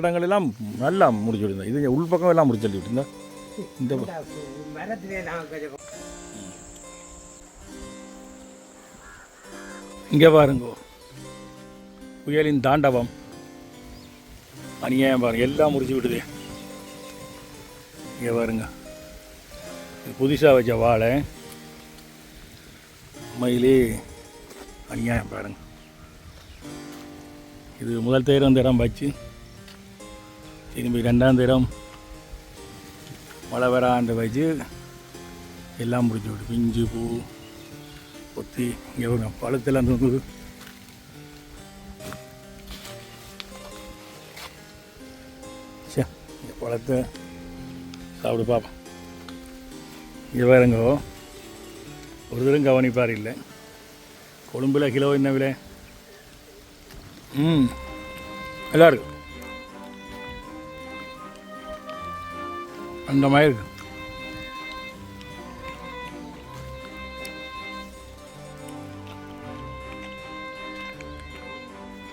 இடங்கள் எல்லாம் நல்லா முடிச்சு விடுங்க இது உள்பக்கம் எல்லாம் முடிச்சு தள்ளி விட்டுருந்தா இந்த இங்கே பாருங்க. புயலின் தாண்டவம். அநியாயம் பாருங்க. எல்லாம் முடிச்சு விடுது இங்கே பாருங்க. புதுசாக வச்ச வாழை. மயிலே அநியாயம் பாருங்க. இது முதல் தேர் இந்த இடம் வச்சு திரும்பி ரெண்டாம் தேரம். மழை வராண்டு வச்சு எல்லாம் முடிஞ்சு விடு பிஞ்சு பூ கொத்தி இங்கே ஒரு பழத்தெல்லாம் தூங்குது சே இந்த பழத்தை சாப்பிடு பார்ப்போம் இங்கே வேறுங்கோ ஒரு தரம் கவனிப்பார் இல்லை. கொழும்பில் கிலோ என்ன விலை? ம் நல்லா இருக்கு. அந்த மாதிரி.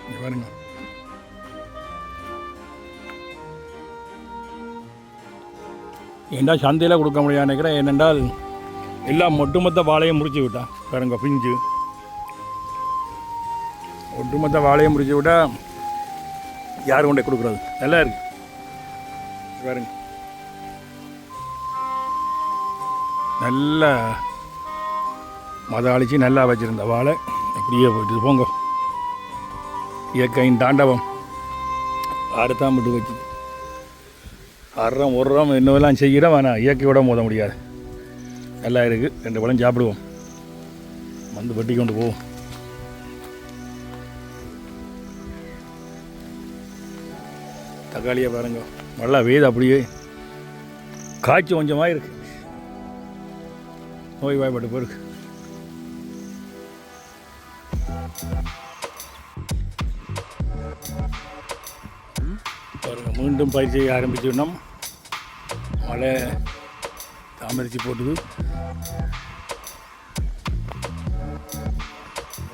இருக்கு பாருங்க. ஏண்டா சந்தையில் கொடுக்க முடியாது நினைக்கிறேன். ஏனென்றால் எல்லாம் ஒட்டுமொத்த வாழையும் முடிச்சு விட்டா. பாருங்க பிஞ்சு. ஒட்டுமொத்த வாழையும் முடிச்சு விட்டா யாரும் கொண்டே கொடுக்குறது? நல்லா இருக்கு. பாருங்க. நல்ல மத அழிச்சு நல்லா வச்சுருந்த வாழை. அப்படியே போயிட்டு போங்க. இயற்கையின் தாண்டவம். ஆறுதான் விட்டு வச்சு. அறம் உரம் என்னவெல்லாம் செய்கிறோம் ஆனால் இயற்கையோட மோத முடியாது. நல்லா இருக்குது ரெண்டு பழம் சாப்பிடுவோம். வந்து வெட்டி கொண்டு போவோம். தக்காளியை பாருங்க. நல்லா வேது அப்படியே. காய்ச்சி கொஞ்சமாக இருக்குது நோய் வாய்ப்பட்டு மீண்டும் பயிர் செய்ய ஆரம்பிச்சுடணும் மழை தாமரிச்சு போட்டுது.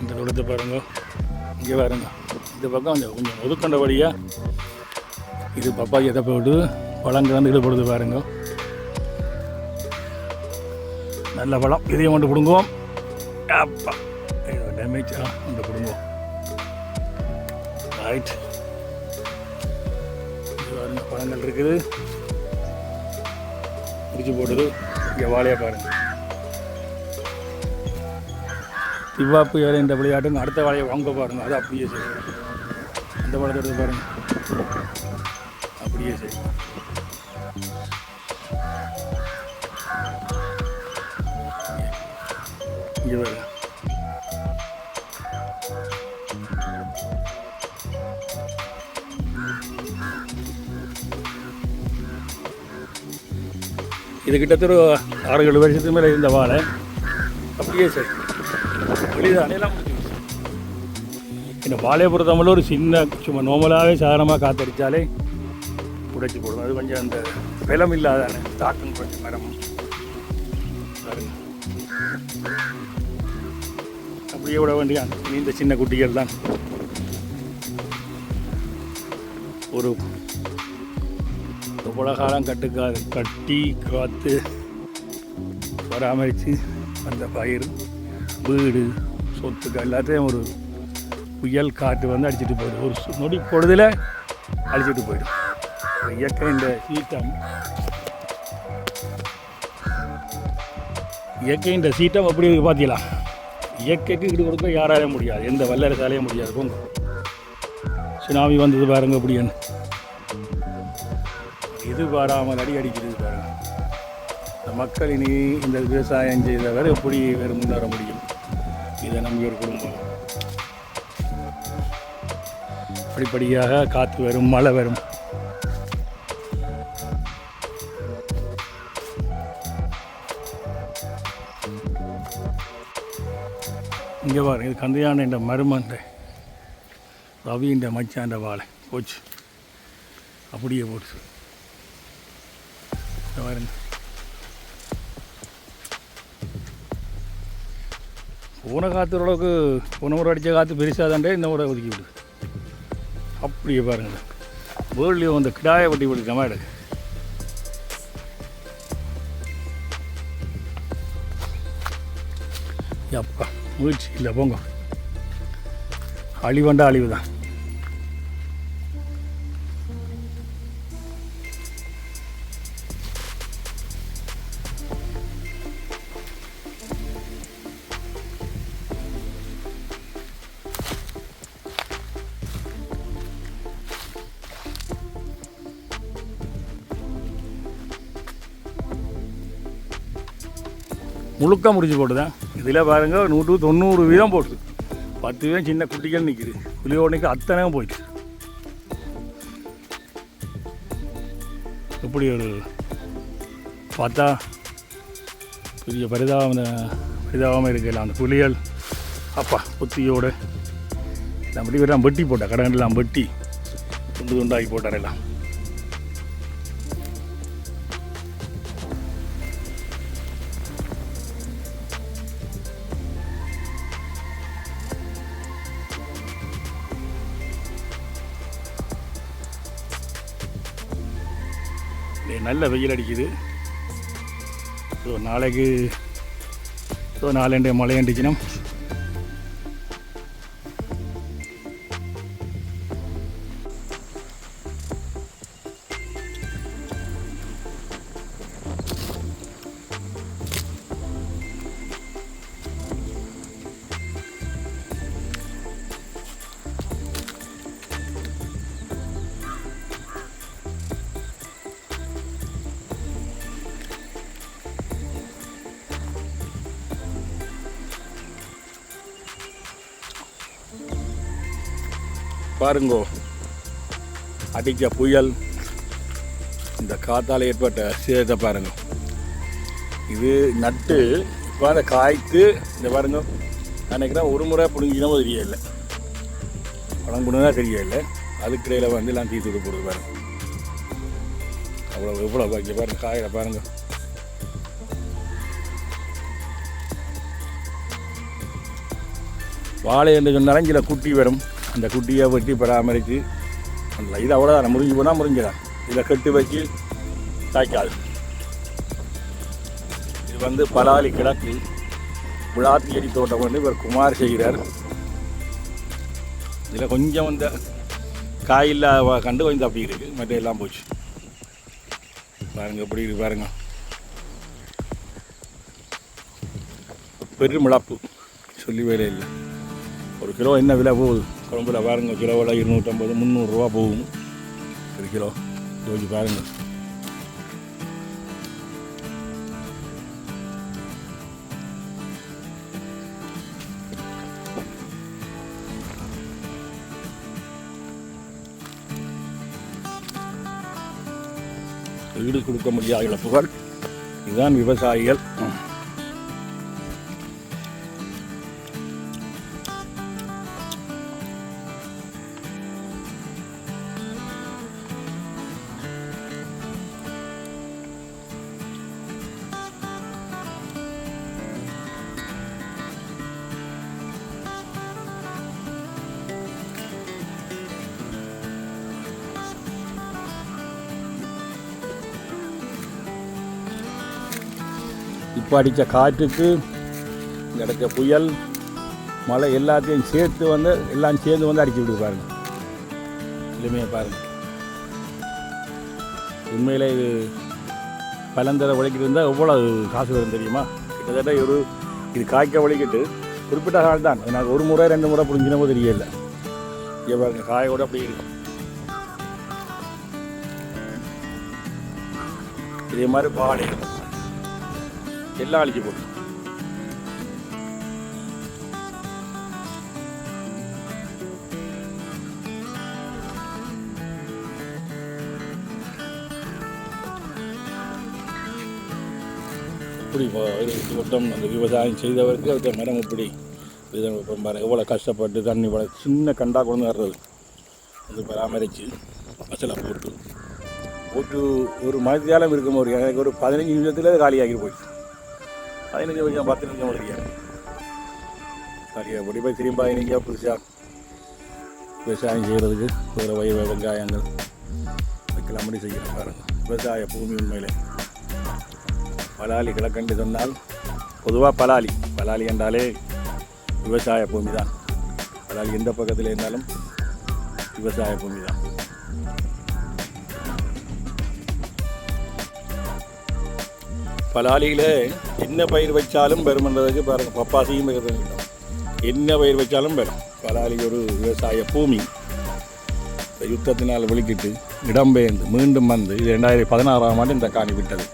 இந்த தூரத்தை பாருங்க. இங்கே பாருங்க. இந்த பக்கம் கொஞ்சம் கொஞ்சம் ஒதுக்கண்ட வழியாக இது பப்பாய் எதை போட்டு பழம் ஈடுபடுது பாருங்க. நல்ல பழம். இதையும் கொண்டு பிடுங்குவோம். அப்பா. டேமேஜ் ஆ கொண்டு பிடுங்குவோம். ரைட் பாருங்க பழங்கள் இருக்குது. முடிச்சு போட்டது. இங்கே வாழையாக பாருங்க. திவாப்பு ஏற இந்த விளையாட்டுங்க. அடுத்த வாழையை வாங்க பாருங்க. அது அப்படியே செய்யும். அந்த பழத்தை எடுத்து பாருங்கள் அப்படியே செய்யும். இங்கே பாருங்க இது கிட்டத்தட்ட ஒரு ஆறு ஏழு வருஷத்துக்கு மேலே இருந்த வாழை. அப்படியே சார். வெளிதான் எல்லாம் இந்த வாழையை பொறுத்தவரை ஒரு சின்ன சும்மா நோமலாகவே சாதாரணமாக காத்தடித்தாலே உடைச்சி போடும். அது கொஞ்சம் அந்த பலம் இல்லாதானே தாக்கம் கொஞ்சம் மரம்? அப்படியே விட வேண்டிய இந்த சின்ன குட்டிகள் தான். ஒரு இவ்வளோ காலம் கட்டுக்கா கட்டி காத்து பராமரித்து அந்த பயிர் வீடு சொத்துக்கள் எல்லாத்தையும் ஒரு புயல் காற்று வந்து அடிச்சிட்டு போயிடும் ஒரு நொடி பொழுதில் அடிச்சுட்டு போயிடும் இயற்கை இந்த சீட்டம் இயற்கை இந்த சீட்டம் அப்படி பார்த்தீங்களா இயற்கைக்கு ஈடு கொடுக்க யாராலையும் முடியாது. எந்த வல்லரசாலையும் முடியாது. போங்க. சுனாமி வந்தது பாருங்க அப்படின்னு இது பாராமல் அடி அடிக்கிறது பாருங்க. இந்த மக்கள் இனி இந்த விவசாயம் செய்தவர் எப்படி வேறு முன்னேற முடியும்? இதை நம்பி ஒரு குடும்பம். படிப்படியாக காற்று வரும் மழை வரும். இங்கே பாருங்க இது கந்தையான இந்த மருமன்ற ரவின்ற மச்சான்ற வாழை. போச்சு. அப்படியே போட்டு பாருங்க. போன காற்று ஓரளவுக்கு போன முறை அடித்த காற்று பெருசாக தாண்டே இந்த முறை ஒதுக்கி விடுது. அப்படியே பாருங்கள் வேர்ல்டு வந்து கிடாய வட்டி போட்டு மாதிரி இருக்கு அப்பா முயற்சி இல்லை போங்க. அழிவண்டா அழிவு தான் முழுக்க முடிச்சு போட்டுதான். இதில் பாருங்கள் நூற்று தொண்ணூறு வீதம் போட்டு. பத்து வீதம் சின்ன குட்டிகள் நிற்கிது புலியோடைக்கு அத்தனையும் போயிட்டு. எப்படி ஒரு பார்த்தா பெரிய பரிதாபம் பரிதாபமாக இருக்கலாம் அந்த புலிகள் அப்பா புத்தியோடு. எல்லாம் வெட்டி போட்டா கடங்கெல்லாம் வெட்டி துண்டு துண்டாக்கி போட்டார் எல்லாம். நல்ல வெயில் அடிக்குது. ஸோ நாளைக்கு ஸோ நாலண்டு மழை அடிக்கணும் பாருங்கோ. அடிக்க புயல் இந்த காத்தால் ஏற்பட்ட சேதத்தை பாருங்க. இது நட்டு இப்போ அதை காய்த்து இந்த பாருங்க நினைக்கிறேன் ஒரு முறை பிடிங்கினமோ தெரியல பழம் பிடுங்கா தெரியல அதுக்கிடையில் வந்து எல்லாம் தீ தூக்க போடுது பாருங்க. அவ்வளோ எவ்வளோ இங்கே பாருங்க காயில பாருங்க. வாழை என்று சொன்னாலும் சில குட்டி வரும். அந்த குட்டியை வெட்டி பராமரித்து அந்த இது அவ்வளோதான் முறிஞ்சு போனால் முறிஞ்சிடும். இதில் கட்டி வச்சு தாய்க்கால். இது வந்து பலாலி கிழக்கு விழாத்தியடி தோட்டம் வந்து இவர் குமார் செய்கிறார். இதில் கொஞ்சம் இந்த காயில் கண்டு கொஞ்சம் அப்படி இருக்குது மற்ற எல்லாம் போச்சு. பாருங்க எப்படி இருக்கு பாருங்க. பெருமிழப்பு சொல்லி வேலை இல்லை. ஒரு கிலோ என்ன விலை போகுது? குழம்புல பாருங்க கிலோவில் இருநூற்றம்பது முந்நூறுரூவா போகும். ஒரு கிலோ. ஜோதி பாருங்க. ஈடு கொடுக்க முடியாத இழப்புகள் இதுதான் விவசாயிகள். இப்போ அடித்த காற்றுக்கு கிடைச்ச புயல் மழை எல்லாத்தையும் சேர்த்து வந்து எல்லாம் சேர்ந்து வந்து அடிச்சு விடுது பாருங்க. எளிமையாக பாருங்கள் உண்மையில் இது பலந்தர உழைக்கிட்டு இருந்தால் எவ்வளோ காசு வரும் தெரியுமா? கிட்டத்தட்ட ஒரு இது காய்க்க உழைக்கிட்டு குறிப்பிட்ட கால் தான். எனக்கு ஒரு முறை ரெண்டு முறை புரிஞ்சினமோ தெரியல. இங்கே பாருங்கள் காயோட அப்படி இருக்கு. இதே மாதிரி பாலை எல்லாம் அழிச்சு போட்டு. இப்படி தோட்டம் அந்த விவசாயம் செய்தவருக்கு அதுக்கு மரம் இப்படி விதம் எவ்வளோ கஷ்டப்பட்டு தண்ணி வள சின்ன கண்டா கொண்டு வர்றது. அது பராமரித்து மசாலா போட்டு. போட்டு ஒரு மதியாலம் இருக்கும் ஒரு எனக்கு ஒரு பதினஞ்சு நிமிஷத்தில் காலியாகி போயிடுச்சு பதினஞ்சு நிமிஷம் பத்து நிமிஷம் முடியாது சரியா அப்படி போய் திரும்ப நீங்கள் புதுசாக விவசாயம் செய்கிறதுக்கு வேறு வய வெங்காயங்கள் வைக்கலாம் அப்படி செய்யணும் விவசாய பூமி உண்மையிலே. பலாலி கிழக்கண்டு சொன்னால் பொதுவாக பலாலி. பலாலி என்றாலே விவசாய பூமி தான். பலாலி எந்த பக்கத்தில் இருந்தாலும் விவசாய பூமி தான். பலாலியில் என்ன பயிர் வச்சாலும் பெருமன்றதுக்கு பாருங்க பப்பாசியும் பெறும் என்ன பயிர் வச்சாலும் பெறும் பலாலி ஒரு விவசாய பூமி. இந்த யுத்தத்தினால் விழுக்கிட்டு இடம்பெயர்ந்து மீண்டும் வந்து இது ரெண்டாயிரத்தி பதினாறாம் ஆண்டு இந்த காணி விட்டது.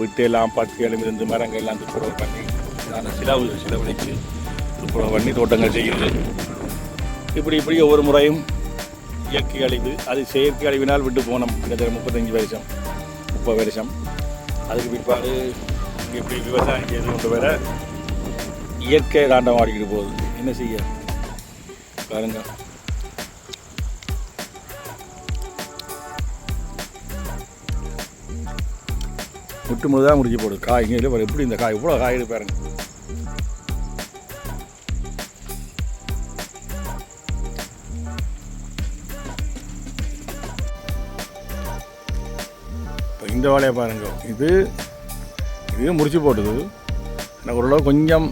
விட்டு எல்லாம் பட்டுகளும் இருந்து மரங்கள் எல்லாம் துப்புரவு பண்ணி நான் சிலவு செலவழித்து துப்புரவு பண்ணி தோட்டங்கள் செய்கிறது. இப்படி இப்படி ஒவ்வொரு முறையும் இயற்கை அழிவு அது செயற்கை அழிவினால் விட்டு போனோம். கிட்டத்தட்ட முப்பத்தஞ்சு வருஷம் முப்பது வருஷம். அதுக்கு பிற்பாடு இப்படி விவசாயம் செய்து கொண்டு வர இயற்கை தாண்டம் ஆடிக்கிட்டு போகுது. என்ன செய்ய? பாருங்க. முட்டு முழுதாக முடிஞ்சு போடுது காய் இங்கே எப்படி இந்த காய்? இவ்வளோ காய் இருக்கு பாருங்க. இந்த வேலையை பாருங்க. இது இது முடிச்சு போட்டது. எனக்கு ஓரளவு கொஞ்சம்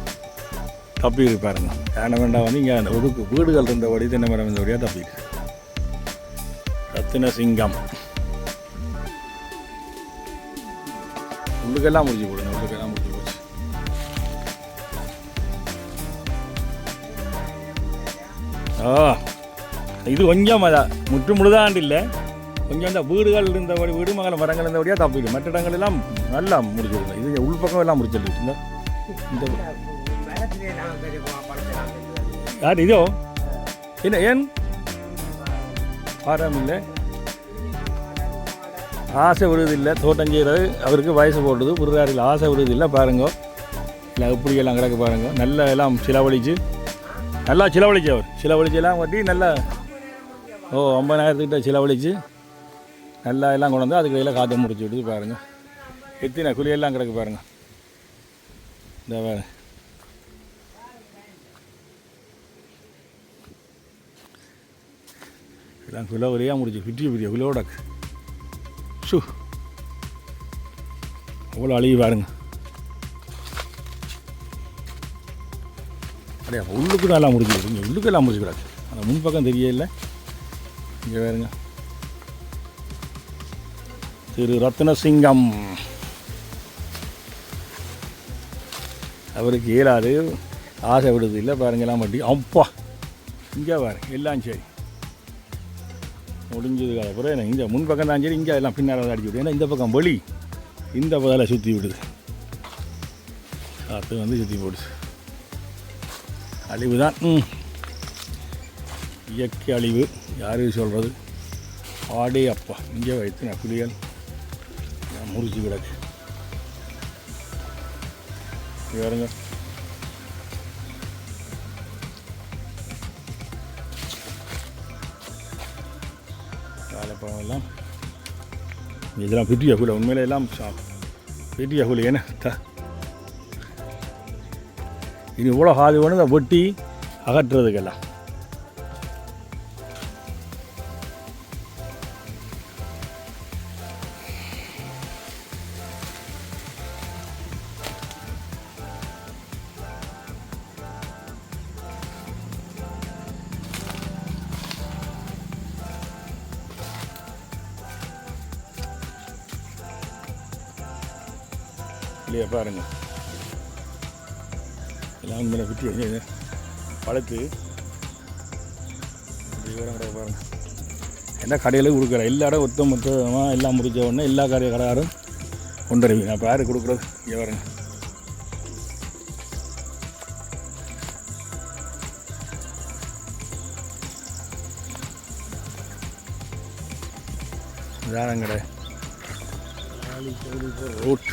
தப்பி இருப்பாருங்க ஏன்னா வேண்டாம் வந்து இங்கே அந்த ஒதுக்கு வீடுகள் இருந்தபடி தென்னை மரம் இருந்தபடியாக தப்பி ரத்தின சிங்கம். உள்ளுக்கெல்லாம் முடிச்சு போடுங்க உள்ளுக்கெல்லாம் முடிச்சு போச்சு ஆ இது கொஞ்சம் அதான் முற்று முழுதாண்டு இல்லை. கொஞ்சம் அந்த வீடுகள் இருந்தபடி வீடு மகள மரங்கள் இருந்தபடியாக தப்பிடும் மற்ற இடங்கள் எல்லாம் நல்லா முடிச்சிருந்தோம். இது உள்பக்கம் எல்லாம் முடிச்சிருக்கு இந்த யார் இதோ? என்ன ஏன்? பாரம் இல்லை. ஆசை விடுவதில்லை தோட்டம் செய்கிறது. அவருக்கு வயசு போடுறது புரிதாரில் ஆசை விடுவதில்லை பாருங்க. இல்லை எப்படி எல்லாம் கிடக்கு பாருங்க. நல்லா எல்லாம் சிலவழிச்சு. நல்லா சிலவழிச்சு அவர். சிலவழிச்செல்லாம் வட்டி நல்லா ஓ ஐம்பதாயிரத்துக்கிட்ட சிலவழிச்சு. நல்லா எல்லாம் கொண்டு வந்து அதுக்கு கையில் காற்றை முடிச்சு விடுது பாருங்கள் எத்தின குழியெல்லாம் கிடக்கு பாருங்க. இந்த பாருங்க எல்லாம் கிலோ வழியாக முடிச்சு பெரிய பெரிய கிலோட ஷூ. அவ்வளோ அழுகி பாருங்க. அப்படியே உள்ளுக்கு நல்லா முடிச்சு இங்கே உள்ளுக்கு எல்லாம் முடிச்சு கிடக்கு. அந்த முன்பக்கம் தெரியல இங்கே பாருங்க. திரு ரத்னசிங்கம். அவருக்கு இயலாது ஆசை விடுது இல்லை. பாருங்க எல்லாம் அப்பா இங்கே பாரு எல்லாம் சரி. முடிஞ்சதுக்கு அப்புறம் என்ன இந்த முன் பக்கம் தான் சரி இங்கே எல்லாம் பின்னால் அடிச்சு விடுது ஏன்னா இந்த பக்கம் வழி இந்த பக்கம் சுற்றி விடுது. அது வந்து சுற்றி போடுது. அழிவு தான். இயற்கை அழிவு யாருக்கு சொல்கிறது ஆடே அப்பா. இங்கே வைத்து நக்குலிகள் முறிஞ்சு கிடக்கு இங்க பாருங்க வாழைப்பழம் எல்லாம் இதெல்லாம் பெரிய கூட உண்மையில எல்லாம் சா- பெரிய குலை என்ன த- இவ்வளோ காது வேணும் இதை வெட்டி அகற்றுறதுக்கெல்லாம் இல்லையா பாருங்கள் எல்லாம் மேலே குட்டி வந்து பழுத்து இப்படி வரும் கிடையாது பாருங்க. எல்லா கடையிலும் கொடுக்குற எல்லா இடம் ஒத்த மொத்தமாக எல்லாம் முடிச்ச உடனே எல்லா கடை கடையாரும் கொண்டு வருவீங்க. அப்போ யார் கொடுக்குறது? இங்கே பாருங்கள் இதான கடை. ரோட்